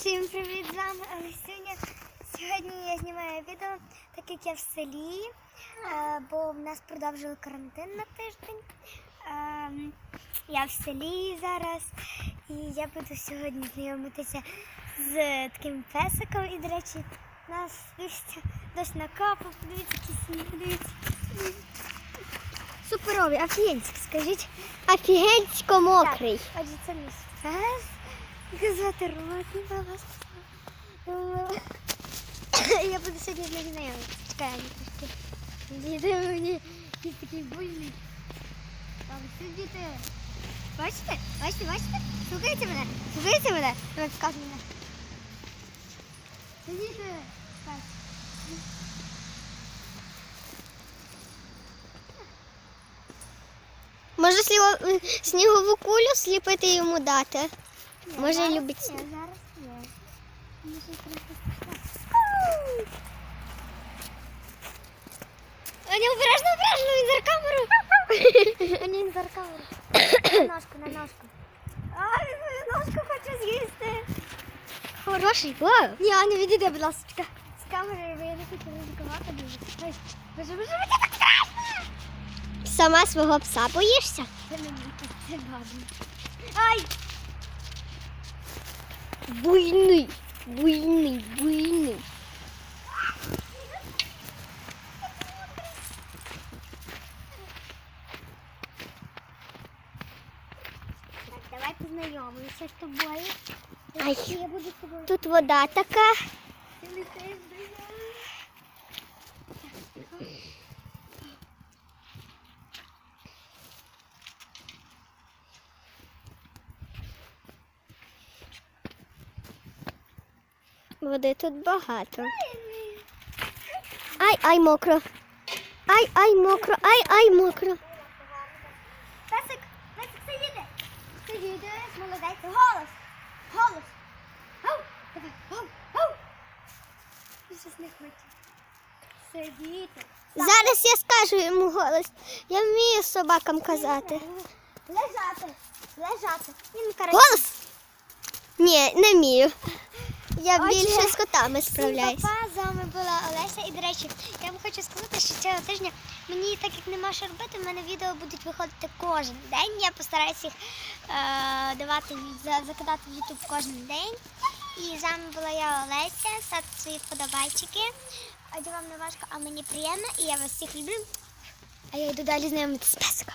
Всім привіт з вами Олесюня. Сьогодні я знімаю відео, так як я в селі, е, бо в нас продовжили карантин на тиждень. Ем, Я в селі зараз і я буду сьогодні знайомитися з таким песиком. І, до речі, нас дивіться, дощ накапав, подивіться, сніг, подивіться. Суперовий, офігенський, скажіть. Офігенсько мокрий. Так, отже, це мій Його звати вас. Я буду сьогодні з ним знайомитися. Чекай, трошки. Діти мені якийсь такий буйний. Там сидіти. Бачите? Бачите, бачите? Слухайте мене? Слухайте мене? Давай показуй мене. Сидіти. Може снігову кулю сліпити йому дати. Може, любить. Аня, обережно, обережно, він за камеру. Аня, він за камеру. На ножку, на ножку. А, він мою ножку хоче з'їсти. Хороший. Вау. Ні, Аня, відійди, будь ласка. З камерою, бо я не хочу ризикувати дуже. Ой, боже, боже, мені так страшно. Сама свого пса боїшся? Це мені, це бабі. Ай! Буйний. Буйний, буйний. Так, давай познайомимося з тобою. Ай. Я буду з тобою. Тут вода така. Ти летиш до мене. Води тут багато. Ай, ай, мокро. Ай, ай, мокро, ай, ай, мокро. Песик, песик, сидіти. Сидіти, молодець. Голос. Голос. Гау, давай, гау, гау. Він щось не хоче. Сидіти. Зараз я скажу йому голос. Я вмію собакам казати. Лежати. Лежати. Він. Голос! Ні, не вмію. Я більше з котами справляюсь. папа, з вами була Олеся. І, до речі, я вам хочу сказати, що цього тижня мені, так як нема що робити, в мене відео будуть виходити кожен день. Я постараюся їх е, давати, закидати в YouTube кожен день. І з вами була я Олеся. Ставте свої вподобайчики. Адже вам не важко, а мені приємно. І я вас всіх люблю. А я йду далі знайомитися з песиком.